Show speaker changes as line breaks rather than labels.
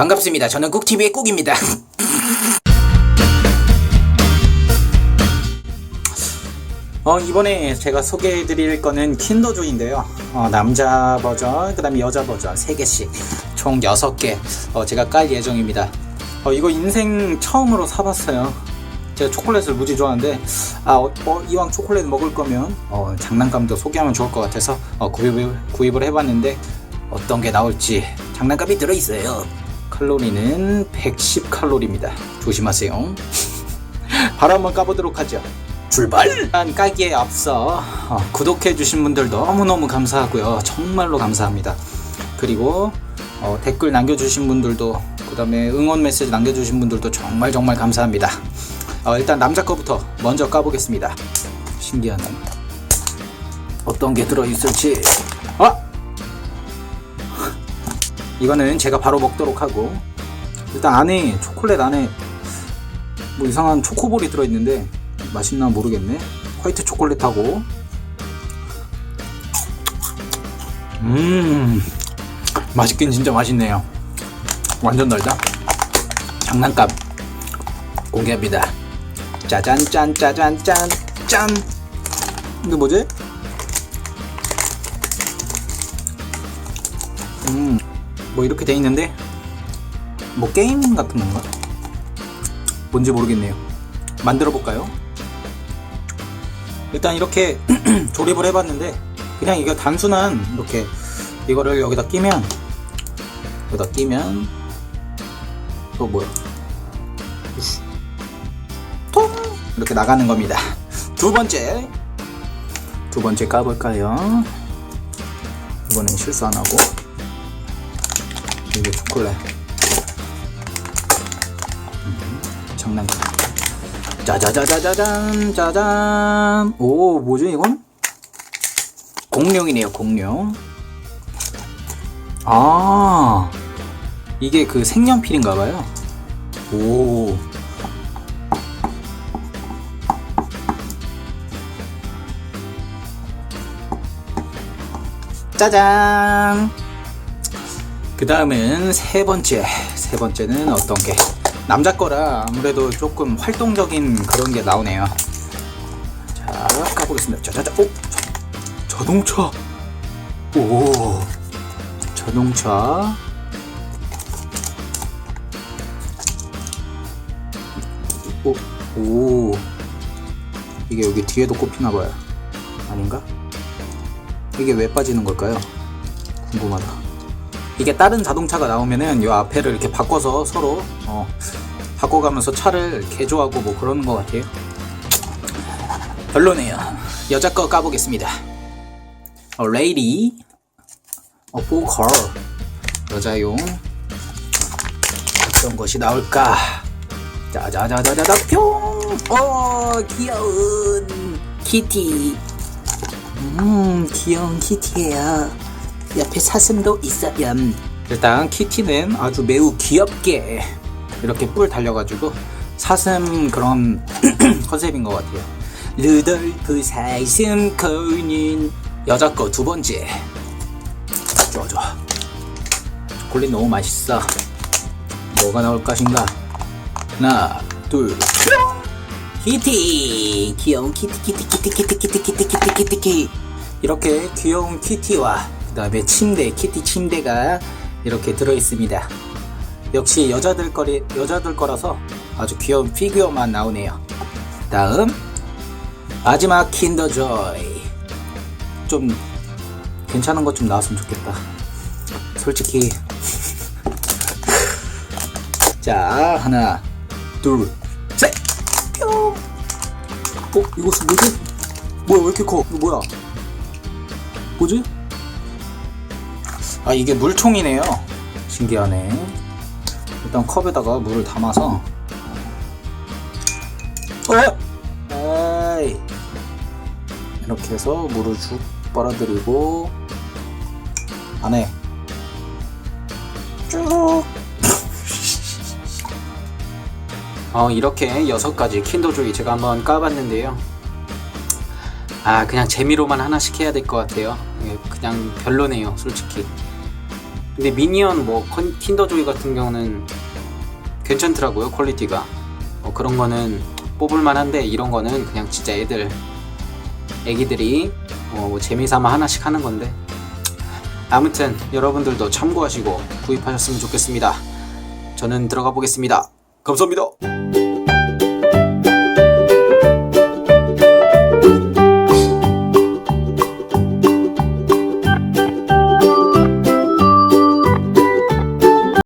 반갑습니다. 저는 꾹TV의 꾹입니다. 어, 이번에 제가 소개해드릴 거는 킨더조인데요. 어, 남자 버전, 그 다음에 여자 버전 3개씩 총 6개 어, 제가 깔 예정입니다. 어, 이거 인생 처음으로 사봤어요. 제가 초콜릿을 무지 좋아하는데 아, 어, 어, 이왕 초콜릿 먹을 거면 어, 장난감도 소개하면 좋을 것 같아서 어, 구입을, 구입을 해봤는데 어떤 게 나올지 장난감이 들어있어요. 칼로리는 110 칼로리입니다. 조심하세요. 바로 한번 까보도록 하죠. 출발! 일단 까기에 앞서 어, 구독해주신 분들 너무너무 감사하고요. 정말로 감사합니다. 그리고 어, 댓글 남겨주신 분들도 그 다음에 응원 메시지 남겨주신 분들도 정말 정말 감사합니다. 어, 일단 남자 거부터 먼저 까보겠습니다. 신기하네. 어떤 게 들어있을지. 아! 이거는 제가 바로 먹도록 하고. 일단 안에 초콜릿 안에 뭐 이상한 초코볼이 들어있는데 맛있나 모르겠네. 화이트 초콜릿하고. 음 맛있긴 진짜 맛있네요. 완전 달다. 장난감 공개합니다. 짜잔 짠 짜잔 짠짠. 이게 뭐지? 음 뭐 이렇게 돼 있는데 뭐 게임 같은 건가? 뭔지 모르겠네요. 만들어 볼까요? 일단 이렇게 조립을 해봤는데 그냥 이거 단순한 이렇게 이거를 여기다 끼면 여기다 끼면 또 뭐야? 통 이렇게 나가는 겁니다. 두 번째 두 번째 까볼까요? 이번엔 실수 안 하고 이게 초콜릿. 음, 장난감 짜자자자자잔 짜잔. 오 뭐지 이건? 공룡이네요 공룡. 아 이게 그 색연필인가봐요. 오. 짜잔 그 다음은 세 번째. 세 번째는 어떤 게? 남자 거라 아무래도 조금 활동적인 그런 게 나오네요. 자 까보겠습니다. 자자자 오! 자, 자동차. 오! 자동차. 오, 오. 이게 여기 뒤에도 꼽히나 봐요. 아닌가? 이게 왜 빠지는 걸까요? 궁금하다 이게 다른 자동차가 나오면은 이 앞에를 이렇게 바꿔서 서로 어, 바꿔가면서 차를 개조하고 뭐 그러는 것 같아요. 별로네요. 여자 거 까보겠습니다. 어, 레이디, 어, 보컬, 여자용 어떤 것이 나올까? 짜자자자자자 뿅! 어 귀여운 키티. 음 귀여운 키티예요. 옆에 사슴도 있어요. 일단 키티는 아주 매우 귀엽게 이렇게 뿔 달려가지고 사슴 그런 컨셉인 것 같아요. 루돌프 사슴 거는 여자 거 두 번째. 좋아 좋아. 초콜릿 너무 맛있어. 뭐가 나올 것인가? 하나, 둘, 뿅! 키티! 귀여운 키티, 키티, 키티, 키티, 키티, 키티, 키티, 키티, 키. 이렇게 귀여운 키티와 그 다음에 침대, 키티 침대가 이렇게 들어있습니다. 역시 여자들 거리, 여자들 거라서 아주 귀여운 피규어만 나오네요. 다음, 마지막 킨더조이. 좀 괜찮은 것 좀 나왔으면 좋겠다. 솔직히. 자, 하나, 둘, 셋! 뿅! 어, 이것은 뭐지? 뭐야, 왜 이렇게 커? 이거 뭐야? 뭐지? 아 이게 물총이네요. 신기하네. 일단 컵에다가 물을 담아서. 어? 이렇게 해서 물을 쭉 빨아들이고 안에. 쭉. 어, 이렇게 여섯 가지 킨더조이 제가 한번 까봤는데요. 아 그냥 재미로만 하나씩 해야 될 것 같아요. 예, 그냥 별로네요 솔직히
근데 미니언 뭐 컨- 킨더 조이 같은 경우는 괜찮더라고요 퀄리티가. 어, 그런 거는 뽑을만 한데 이런 거는 그냥 진짜 애들 애기들이 어, 뭐 재미삼아 하나씩 하는 건데. 아무튼 여러분들도 참고하시고 구입하셨으면 좋겠습니다. 저는 들어가 보겠습니다. 감사합니다